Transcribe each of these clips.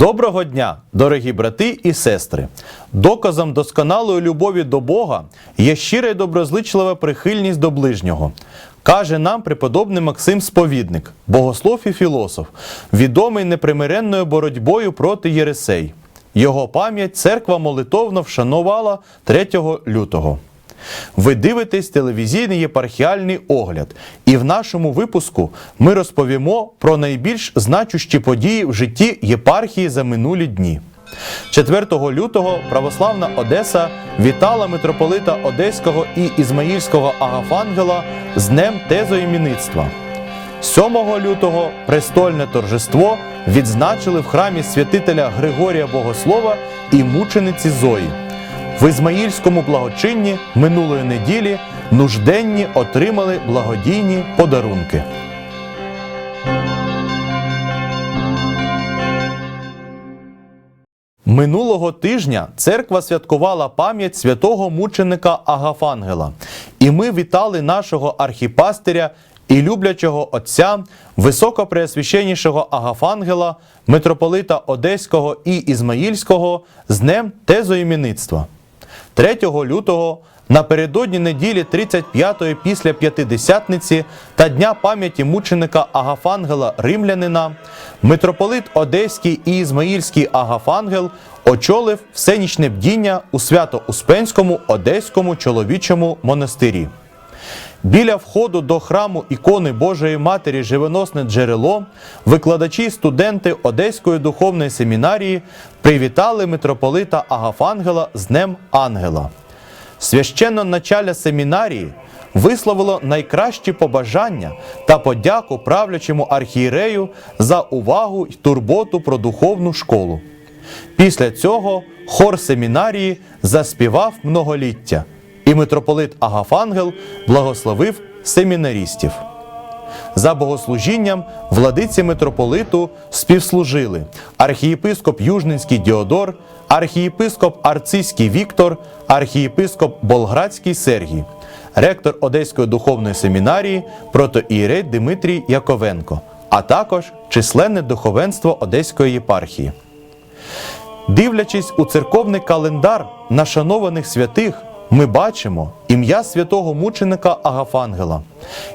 Доброго дня, дорогі брати і сестри! Доказом досконалої любові до Бога є щира й доброзичлива прихильність до ближнього. Каже нам преподобний Максим Сповідник, богослов і філософ, відомий непримиренною боротьбою проти Єресей. Його пам'ять церква молитовно вшанувала 3 лютого. Ви дивитесь телевізійний єпархіальний огляд, і в нашому випуску ми розповімо про найбільш значущі події в житті єпархії за минулі дні. 4 лютого православна Одеса вітала митрополита Одеського і Ізмаїльського Агафангела з Днем тезоіміництва. 7 лютого престольне торжество відзначили в храмі святителя Григорія Богослова і мучениці Зої. В Ізмаїльському благочинні минулої неділі нужденні отримали благодійні подарунки. Минулого тижня церква святкувала пам'ять святого мученика Агафангела, і ми вітали нашого архіпастиря і люблячого отця, високопреосвященнішого Агафангела, митрополита Одеського і Ізмаїльського з Днем тезоіміництва. 3 лютого напередодні неділі 35-ї після П'ятидесятниці та Дня пам'яті мученика Агафангела Римлянина, митрополит Одеський і Ізмаїльський Агафангел очолив всенічне бдіння у Свято-Успенському Одеському чоловічому монастирі. Біля входу до храму ікони Божої Матері Живоносне джерело викладачі студенти Одеської духовної семінарії привітали митрополита Агафангела з Днем Ангела. Священно началя семінарії висловило найкращі побажання та подяку правлячому архієрею за увагу й турботу про духовну школу. Після цього хор семінарії заспівав многоліття, і митрополит Агафангел благословив семінарістів. За богослужінням владиці митрополиту співслужили архієпископ Южненський Діодор, архієпископ Арцизький Віктор, архієпископ Болградський Сергій, ректор Одеської духовної семінарії, протоієрей Дмитрій Яковенко, а також численне духовенство Одеської єпархії. Дивлячись у церковний календар нашанованих святих, ми бачимо ім'я святого мученика Агафангела,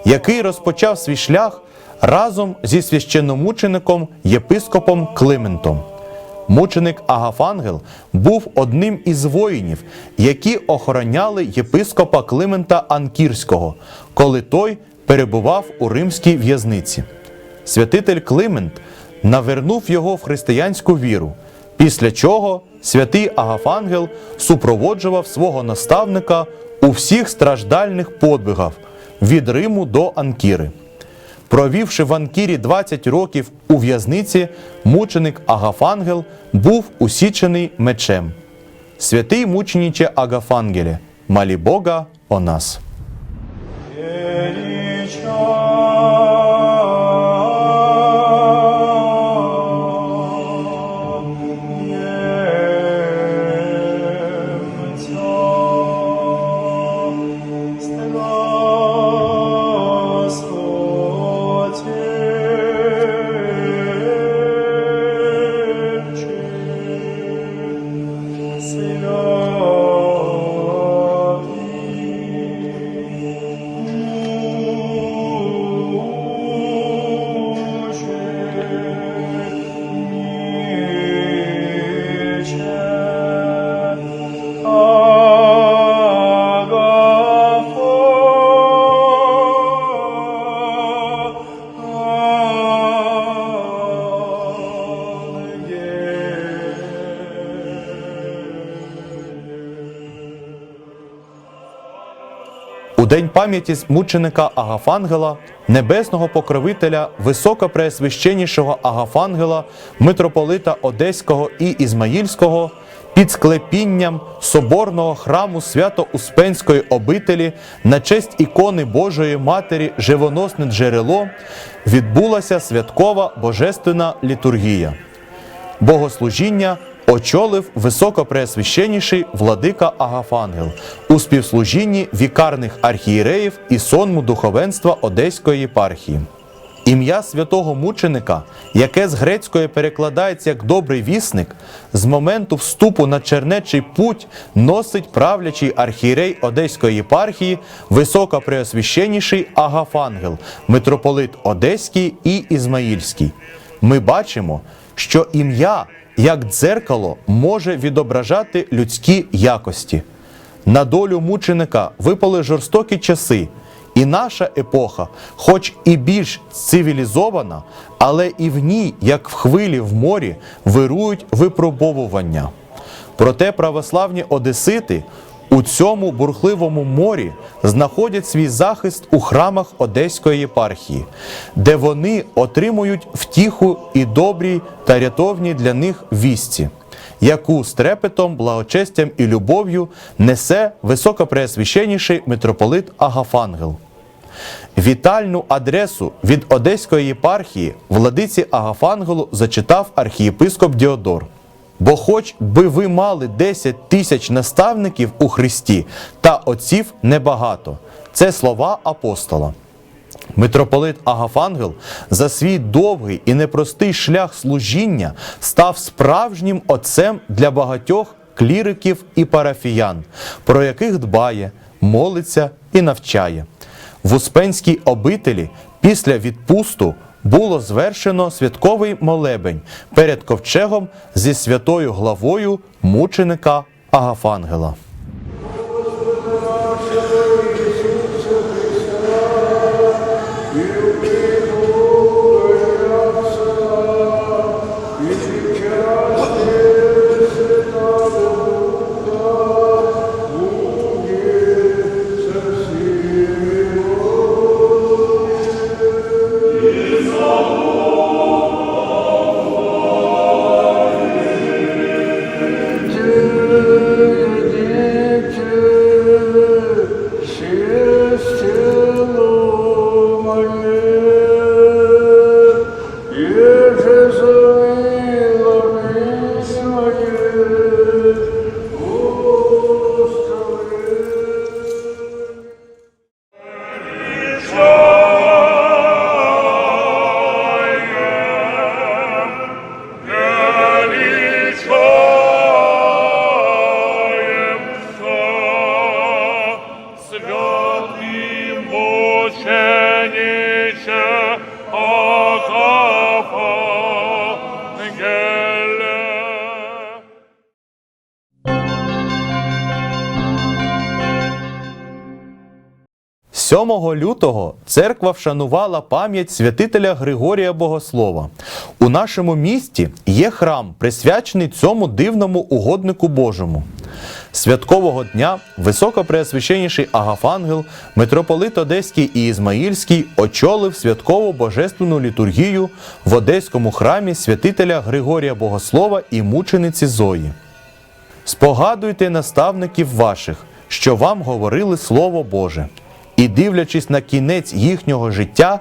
який розпочав свій шлях разом зі священномучеником єпископом Климентом. Мученик Агафангел був одним із воїнів, які охороняли єпископа Климента Анкірського, коли той перебував у римській в'язниці. Святитель Климент навернув його в християнську віру, після чого святий Агафангел супроводжував свого наставника у всіх страждальних подвигах від Риму до Анкіри. Провівши в Анкірі 20 років у в'язниці, мученик Агафангел був усічений мечем. Святий мученіче Агафангеле, малі Бога о нас. У пам'яті мученика Агафангела, небесного покровителя, високопреосвященнішого Агафангела, митрополита Одеського і Ізмаїльського, під склепінням соборного храму Свято-Успенської обителі на честь ікони Божої Матері Живоносне джерело відбулася святкова божественна літургія. Богослужіння очолив високопреосвященніший владика Агафангел у співслужінні вікарних архієреїв і сонму духовенства Одеської єпархії. Ім'я святого мученика, яке з грецької перекладається як добрий вісник, з моменту вступу на чернечий путь носить правлячий архієрей Одеської єпархії, високопреосвященніший Агафангел, митрополит Одеський і Ізмаїльський. Ми бачимо, що ім'я, як дзеркало, може відображати людські якості. На долю мученика випали жорстокі часи, і наша епоха, хоч і більш цивілізована, але і в ній, як в хвилі в морі, вирують випробовування. Проте православні одесити у цьому бурхливому морі знаходять свій захист у храмах Одеської єпархії, де вони отримують втіху і добрій та рятовній для них вісті, яку з трепетом, благочестям і любов'ю несе високопреосвященніший митрополит Агафангел. Вітальну адресу від Одеської єпархії владиці Агафангелу зачитав архієпископ Діодор. Бо хоч би ви мали 10 тисяч наставників у Христі, та отців небагато. Це слова апостола. Митрополит Агафангел за свій довгий і непростий шлях служіння став справжнім отцем для багатьох кліриків і парафіян, про яких дбає, молиться і навчає. В Успенській обителі після відпусту було звершено святковий молебень перед ковчегом зі святою главою мученика Агафангела. 7 лютого церква вшанувала пам'ять святителя Григорія Богослова. У нашому місті є храм, присвячений цьому дивному угоднику Божому. Святкового дня високопреосвященніший Агафангел, митрополит Одеський і Ізмаїльський очолив святкову божественну літургію в Одеському храмі святителя Григорія Богослова і мучениці Зої. Спогадуйте наставників ваших, що вам говорили Слово Боже, і, дивлячись на кінець їхнього життя,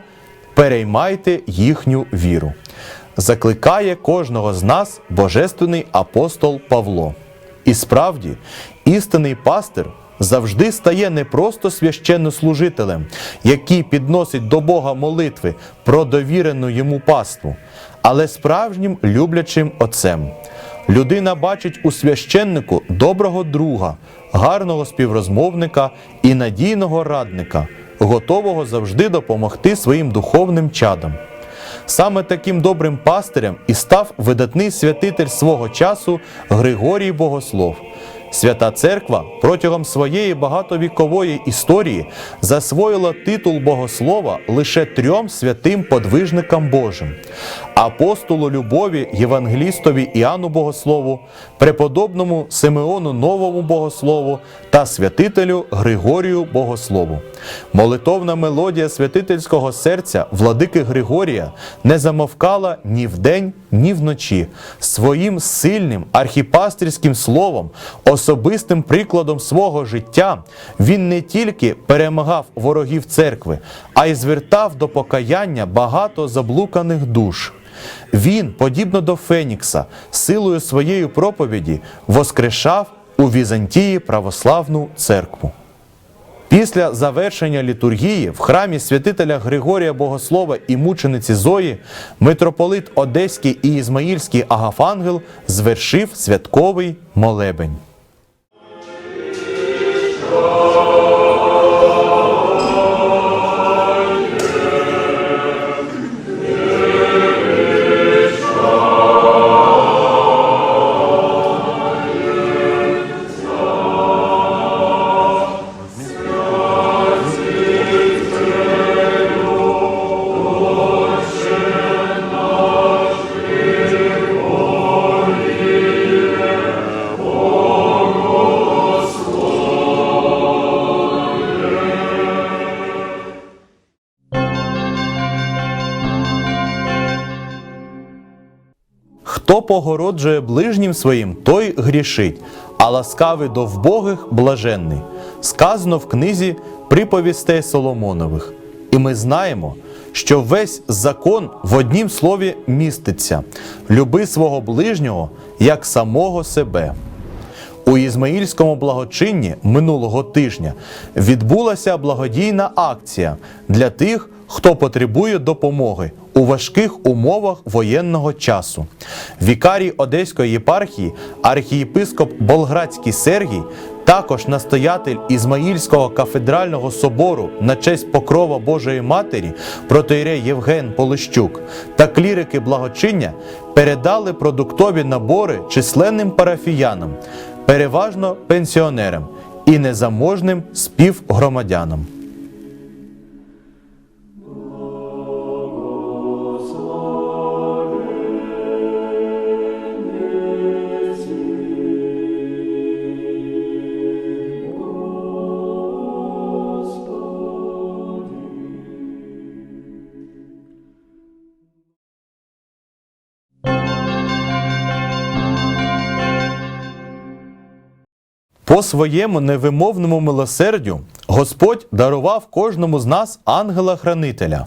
переймайте їхню віру. Закликає кожного з нас божественний апостол Павло. І справді, істинний пастир завжди стає не просто священнослужителем, який підносить до Бога молитви про довірену йому паству, але справжнім люблячим отцем. Людина бачить у священнику доброго друга, гарного співрозмовника і надійного радника, готового завжди допомогти своїм духовним чадам. Саме таким добрим пастирем і став видатний святитель свого часу Григорій Богослов. Свята Церква протягом своєї багатовікової історії засвоїла титул богослова лише трьом святим подвижникам Божим: апостолу любові Євангелістові Іоанну Богослову, преподобному Симеону Новому Богослову та святителю Григорію Богослову. Молитовна мелодія святительського серця владики Григорія не замовкала ні вдень, ні вночі. Своїм сильним архіпастрівським словом, особистим прикладом свого життя, він не тільки перемагав ворогів церкви, а й звертав до покаяння багато заблуканих душ. Він, подібно до Фенікса, силою своєї проповіді воскрешав у Візантії православну церкву. Після завершення літургії в храмі святителя Григорія Богослова і мучениці Зої митрополит Одеський і Ізмаїльський Агафангел звершив святковий молебень. Хто погороджує ближнім своїм, той грішить, а ласкавий до вбогих блаженний. Сказано в книзі приповістей Соломонових. І ми знаємо, що весь закон в однім слові міститься: люби свого ближнього як самого себе. У Ізмаїльському благочинні минулого тижня відбулася благодійна акція для тих, хто потребує допомоги у важких умовах воєнного часу. Вікарій Одеської єпархії, архієпископ Болградський Сергій, також настоятель Ізмаїльського кафедрального собору на честь покрова Божої Матері, протоірей Євген Полищук та клірики благочиння передали продуктові набори численним парафіянам, переважно пенсіонерам і незаможним співгромадянам. По своєму невимовному милосердю Господь дарував кожному з нас ангела-хранителя.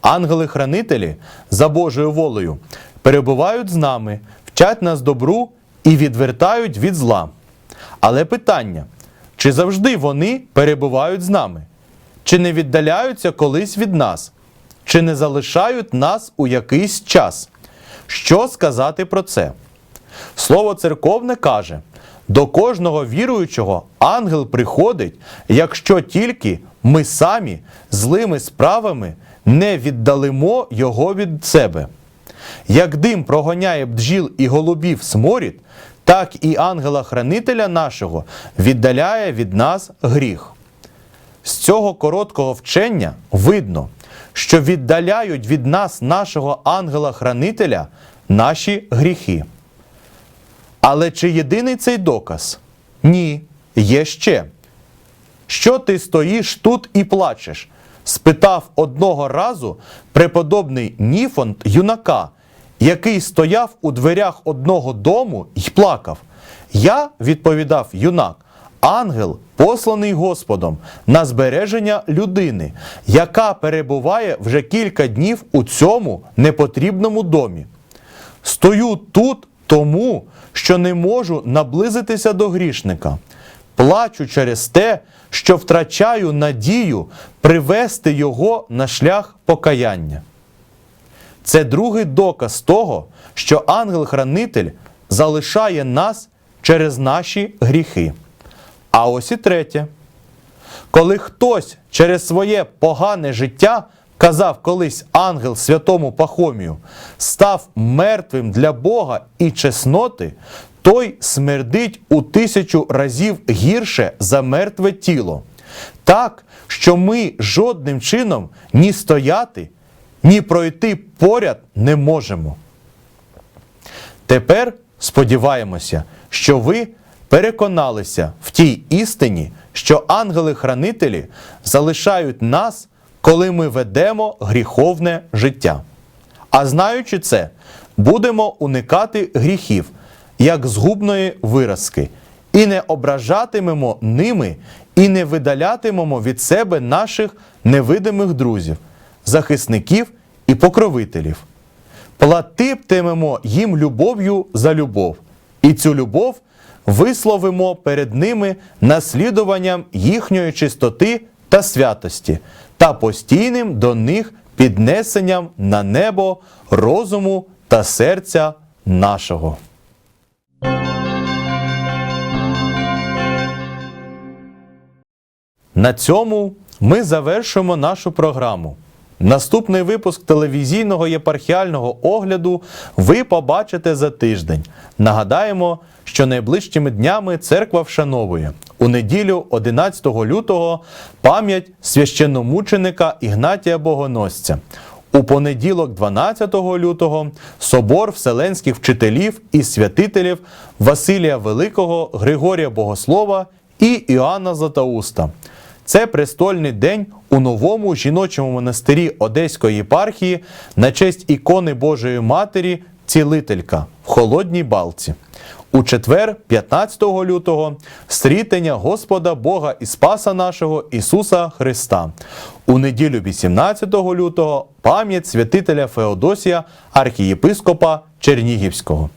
Ангели-хранителі за Божою волею перебувають з нами, вчать нас добру і відвертають від зла. Але питання: чи завжди вони перебувають з нами? Чи не віддаляються колись від нас? Чи не залишають нас у якийсь час? Що сказати про це? Слово церковне каже: до кожного віруючого ангел приходить, якщо тільки ми самі злими справами не віддалимо його від себе. Як дим прогоняє бджіл і голубів сморід, так і ангела-хранителя нашого віддаляє від нас гріх. З цього короткого вчення видно, що віддаляють від нас нашого ангела-хранителя наші гріхи. Але чи єдиний цей доказ? Ні, є ще. Що ти стоїш тут і плачеш? спитав одного разу преподобний Ніфонт юнака, який стояв у дверях одного дому і плакав. Я, відповідав юнак, ангел, посланий Господом на збереження людини, яка перебуває вже кілька днів у цьому непотрібному домі. Стою тут тому, що не можу наблизитися до грішника. Плачу через те, що втрачаю надію привести його на шлях покаяння. Це другий доказ того, що ангел-хранитель залишає нас через наші гріхи. А ось і третє. Коли хтось через своє погане життя, казав колись ангел святому Пахомію, став мертвим для Бога і чесноти, той смердить у тисячу разів гірше за мертве тіло. Так, що ми жодним чином ні стояти, ні пройти поряд не можемо. Тепер сподіваємося, що ви переконалися в тій істині, що ангели-хранителі залишають нас, коли ми ведемо гріховне життя. А знаючи це, будемо уникати гріхів, як згубної виразки, і не ображатимемо ними, і не видалятимемо від себе наших невидимих друзів, захисників і покровителів платитимемо їм любов'ю за любов, і цю любов висловимо перед ними наслідуванням їхньої чистоти та святості та постійним до них піднесенням на небо розуму та серця нашого. На цьому ми завершуємо нашу програму. Наступний випуск телевізійного єпархіального огляду ви побачите за тиждень. Нагадаємо, що найближчими днями церква вшановує у неділю 11 лютого пам'ять священномученика Ігнатія Богоносця. У понеділок, 12 лютого, собор вселенських вчителів і святителів Василія Великого, Григорія Богослова і Іоанна Златоуста. Це престольний день у новому жіночому монастирі Одеської єпархії на честь ікони Божої Матері Цілителька в Холодній Балці. У четвер, 15 лютого, стрітення Господа Бога і Спаса нашого Ісуса Христа. У неділю 18 лютого пам'ять святителя Феодосія, архієпископа Чернігівського.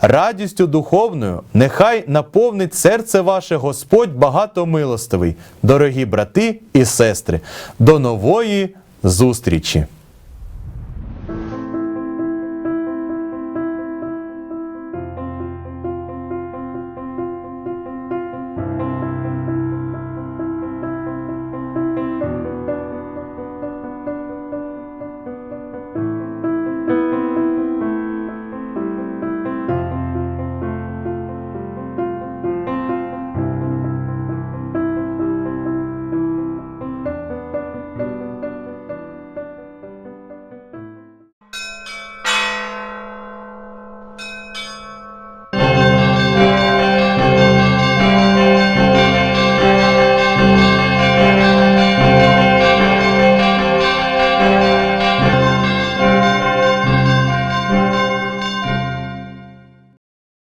Радістю духовною нехай наповнить серце ваше Господь багатомилостивий, дорогі брати і сестри. До нової зустрічі!